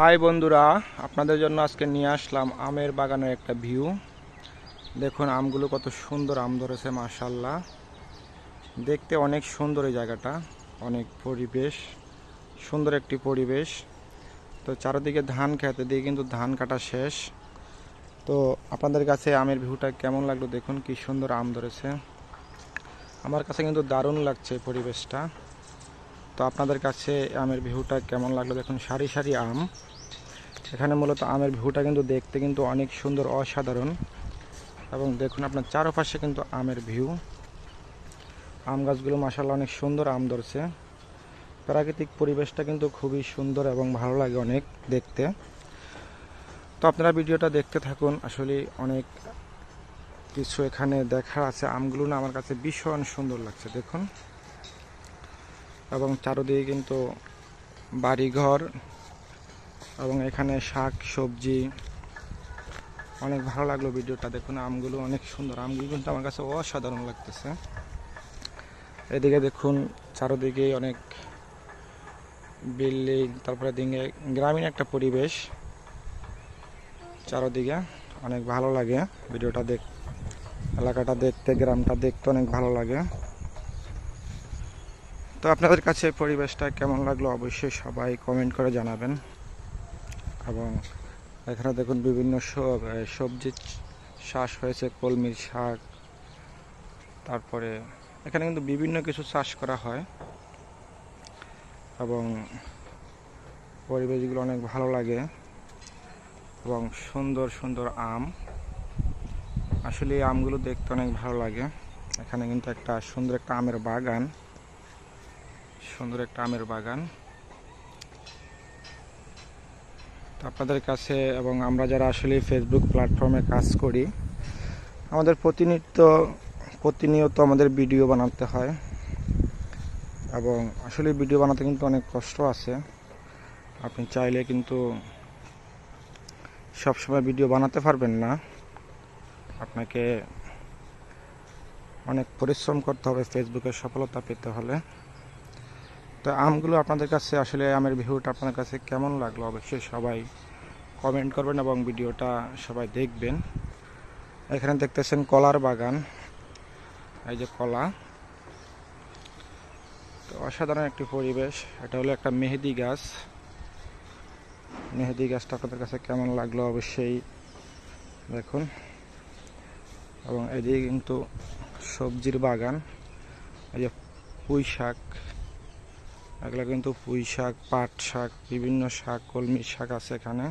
High বন্ধুরা, আপনাদের জন্য আজকে নিয়ে আসলাম আমের বাগানের একটা ভিউ। দেখুন আমগুলো কত সুন্দর আম ধরেছে মাশাল্লাহ দেখতে অনেক সুন্দর এই জায়গাটা, অনেক পরিবেশ, সুন্দর একটি পরিবেশ। তো চারিদিকে ধান খেতে দিয়ে কিন্তু ধান কাটা শেষ। তো আপনাদের কাছে আমের ভিউটা কেমন লাগল দেখুন, কি সুন্দর আম ধরেছে। আমার কাছে কিন্তু দারুণ লাগছে পরিবেশটা। তো আপনাদের কাছে আমের ভিউটা কেমন লাগল? দেখুন, সারি সারি আম। এখানে মূলত আমের ভিউটা কিন্তু দেখতে কিন্তু অনেক সুন্দর, অসাধারণ। এবং দেখুন, আপনার চারপাশে কিন্তু আমের ভিউ আম গাছগুলো মাসাল্লাহ অনেক সুন্দর আম ধরছে। প্রাকৃতিক পরিবেশটা কিন্তু খুবই সুন্দর এবং ভালো লাগে অনেক দেখতে। তো আপনারা ভিডিওটা দেখতে থাকুন। আসলে অনেক কিছু এখানে দেখার আছে। আমগুলো না আমার কাছে ভীষণ সুন্দর লাগছে। দেখুন। এবং চারদিকে কিন্তু বাড়িঘর এবং এখানে শাক, সবজি। অনেক ভালো লাগল ভিডিওটা দেখুন, আমগুলো অনেক সুন্দর। আমগুলো কিন্তু আমার কাছে অসাধারণ লাগতেছে। এদিকে দেখুন, চারদিকে অনেক বিল্ডিং, তারপরে দিকে গ্রামীণ একটা পরিবেশ। চারদিকে অনেক ভালো লাগে ভিডিওটা দেখ এলাকাটা দেখতে, গ্রামটা দেখতে অনেক ভালো লাগে। তো আপনাদের কাছে পরিবেশটা কেমন লাগল অবশ্যই সবাই কমেন্ট করে জানাবেন। এবং এখানে দেখুন বিভিন্ন সবজি চাষ হয়েছে, কলমির শাক, তারপরে এখানে কিন্তু বিভিন্ন কিছু চাষ করা হয়। এবং পরিবেশগুলো অনেক ভালো লাগে এবং সুন্দর সুন্দর আম। আসলে এই আমগুলো দেখতে অনেক ভালো লাগে। এখানে কিন্তু একটা সুন্দর একটা আমের বাগান। সুন্দর একটা আমের বাগান। তো আপনাদের কাছে এবং আমরা যারা আসলে ফেসবুক প্ল্যাটফর্মে কাজ করি, আমাদের প্রতিনিয়ত প্রতিনিয়ত আমাদের ভিডিও বানাতে হয়। এবং আসলে ভিডিও বানাতে কিন্তু অনেক কষ্ট আছে। আপনি চাইলে কিন্তু সবসময় ভিডিও বানাতে পারবেন না। আপনাকে অনেক পরিশ্রম করতে হবে ফেসবুকে সফলতা পেতে হলে। তো আমগুলো আপনাদের কাছে আসলে আমের ভিউটা আপনাদের কাছে কেমন লাগল? অবশ্যই সবাই কমেন্ট করবেন এবং ভিডিওটা সবাই দেখবেন। এখানে দেখতেছেন কলার বাগান। এই যে কলা। তো অসাধারণ একটি পরিবেশ। এটা হলো একটা মেহেদি গাছ। মেহেদি গাছটা আপনাদের কাছে কেমন লাগল অবশ্যই দেখুন। এবং এদিকে কিন্তু সবজির বাগান। এই যে পুঁই শাক এগুলো কিন্তু পুঁই শাক পাট শাক বিভিন্ন শাক কলমি শাক আছে এখানে।